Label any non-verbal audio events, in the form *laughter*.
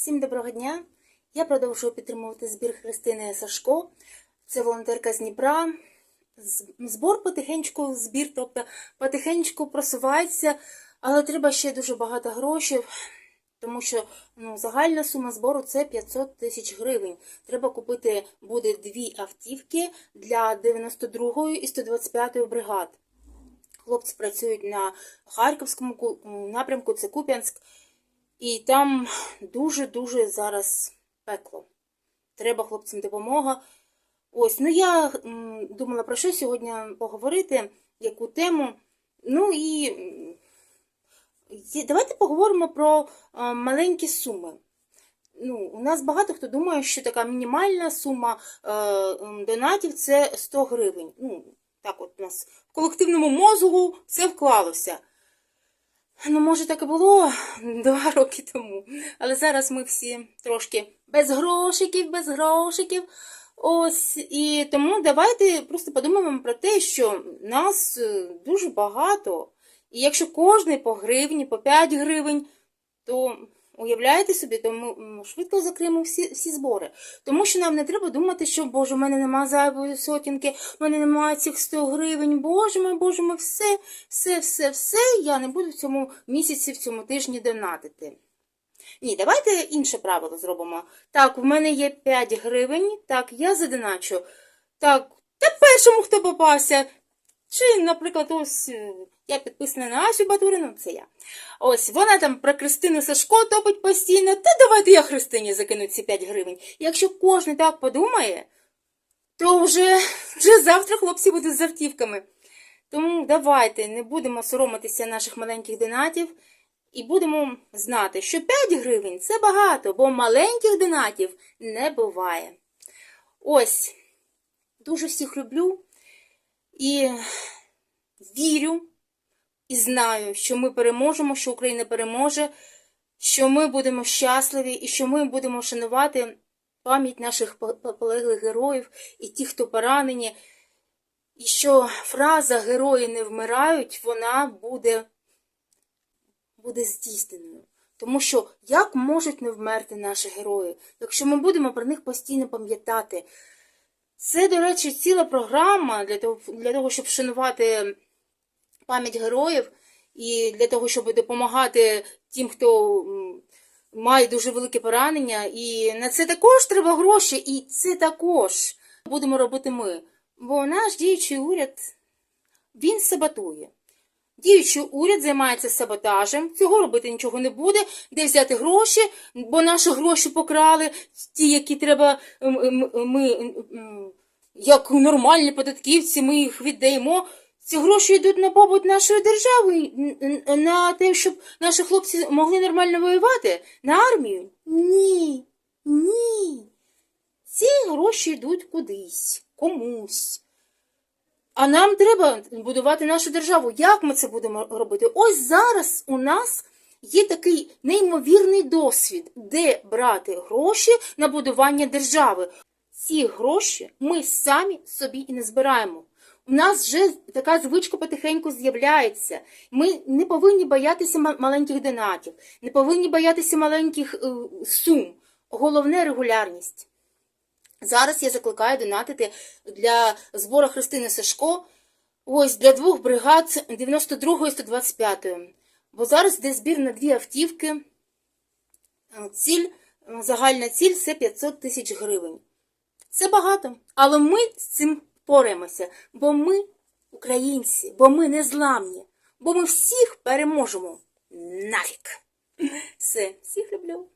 Всім доброго дня! Я продовжую підтримувати збір Христини Сашко. Це волонтерка з Дніпра. Збор потихеньку, збір, тобто потихеньку просувається, але треба ще дуже багато грошей, тому що ну, загальна сума збору це 500 тисяч гривень. Треба купити буде дві автівки для 92-ї і 125-ї бригад. Хлопці працюють на Харківському напрямку, це Куп'янськ. І там дуже-дуже зараз пекло. Треба хлопцям допомога. Ось, ну я думала про що сьогодні поговорити, яку тему. Ну і давайте поговоримо про маленькі суми. Ну, у нас багато хто думає, що така мінімальна сума е, донатів це 100 гривень. Ну, так от у нас в колективному мозгу це вклалося. Ну, може, так і було два *laughs* роки тому. Але зараз ми всі трошки без грошиків, без грошиків. Ось, і тому давайте просто подумаємо про те, що нас е, дуже багато. І якщо кожний по гривні, по 5 гривень, то уявляєте собі, то ми м, швидко закриємо всі, всі збори. Тому що нам не треба думати, що Боже, в мене нема зайвої сотінки, в мене немає цих 100 гривень, Боже мой, Боже мой, все, все, все, все, я не буду в цьому місяці, в цьому тижні донатити. Ні, давайте інше правило зробимо. Так, в мене є 5 гривень, так, я задоначу. Так, та першому, хто попався. Чи, наприклад, ось я підписана на Асю Батурину, це я. Ось вона там про Христину Сашко топить постійно. Та давайте я Христині закину ці 5 гривень. Якщо кожен так подумає, то вже, вже завтра хлопці будуть з автівками. Тому давайте не будемо соромитися наших маленьких донатів і будемо знати, що 5 гривень це багато, бо маленьких донатів не буває. Ось, дуже всіх люблю і вірю і знаю, що ми переможемо, що Україна переможе, що ми будемо щасливі і що ми будемо шанувати пам'ять наших по- по- полеглих героїв і тих, хто поранені. І що фраза герої не вмирають, вона буде, буде здійсненою. Тому що як можуть не вмерти наші герої, якщо ми будемо про них постійно пам'ятати? Це, до речі, ціла програма для того, для того, щоб вшанувати пам'ять героїв і для того, щоб допомагати тим, хто має дуже велике поранення. І на це також треба гроші, і це також будемо робити ми. Бо наш діючий уряд він саботує. Діючий уряд займається саботажем, цього робити нічого не буде, де взяти гроші, бо наші гроші покрали, ті, які треба, ми, як нормальні податківці, ми їх віддаємо. Ці гроші йдуть на побут нашої держави, на те, щоб наші хлопці могли нормально воювати, на армію. Ні, ні. Ці гроші йдуть кудись, комусь. А нам треба будувати нашу державу. Як ми це будемо робити? Ось зараз у нас є такий неймовірний досвід, де брати гроші на будування держави. Ці гроші ми самі собі і не збираємо. У нас вже така звичка потихеньку з'являється. Ми не повинні боятися маленьких донатів, не повинні боятися маленьких е, сум. Головне регулярність. Зараз я закликаю донатити для збору Христини Сашко ось для двох бригад 92 і 125. Бо зараз йде збір на дві автівки. Е, Ціль, е, загальна ціль це 500 тисяч гривень. Це багато, але ми з цим впораємося, бо ми українці, бо ми незламні, бо ми всіх переможемо. Нафік. Все, всіх люблю.